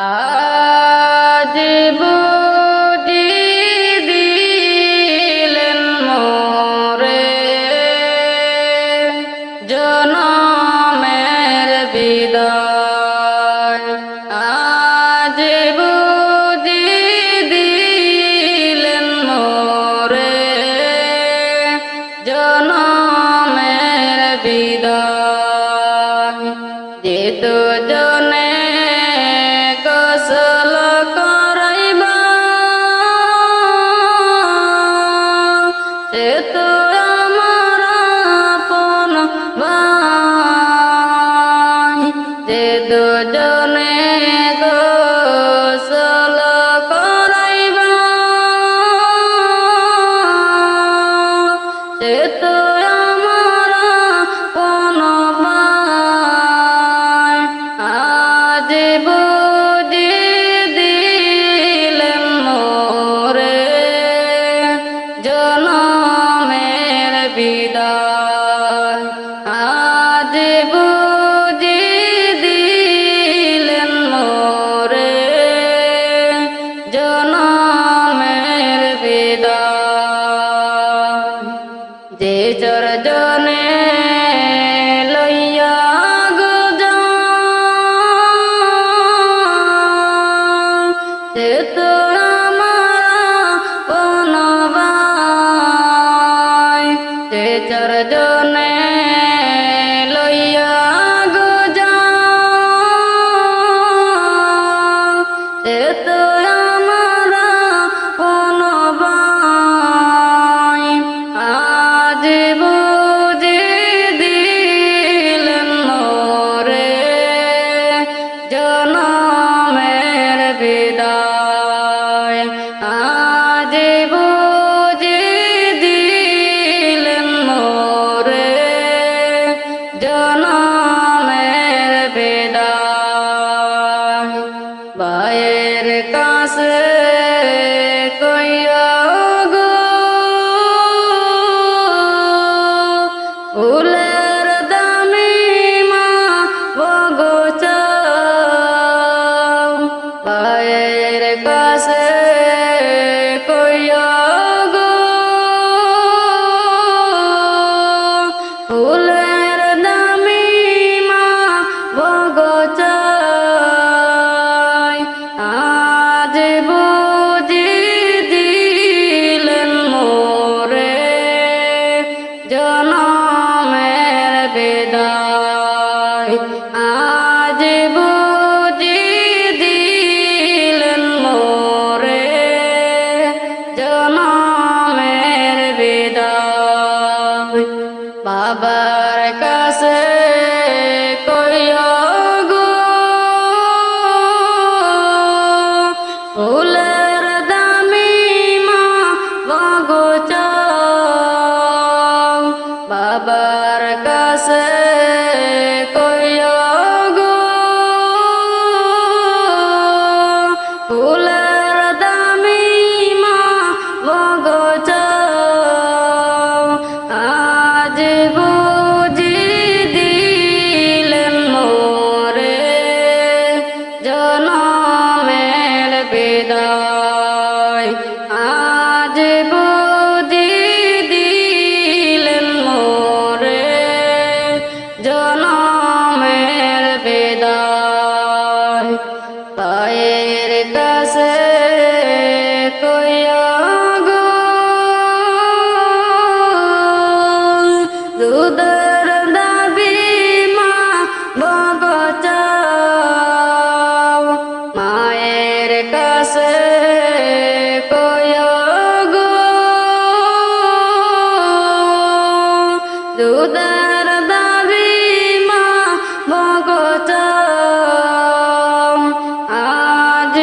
আজ বুঝি দিলেন মোরে জনমের বিদায়। আজ বুঝি দিলেন মোরে জনমের বিদায়। যেত জনের Amen. Ah আজ বুঝি দিলেন মোরে জনমের বিদায়। বাবা জনমের বিদায়। আজ বুঝি দিলেন মোরে জনমের বিদায়। পায়ের কাছে কইয়া দুধের দাবি মা, বাবা দুদার দাবি মা ভগত আজ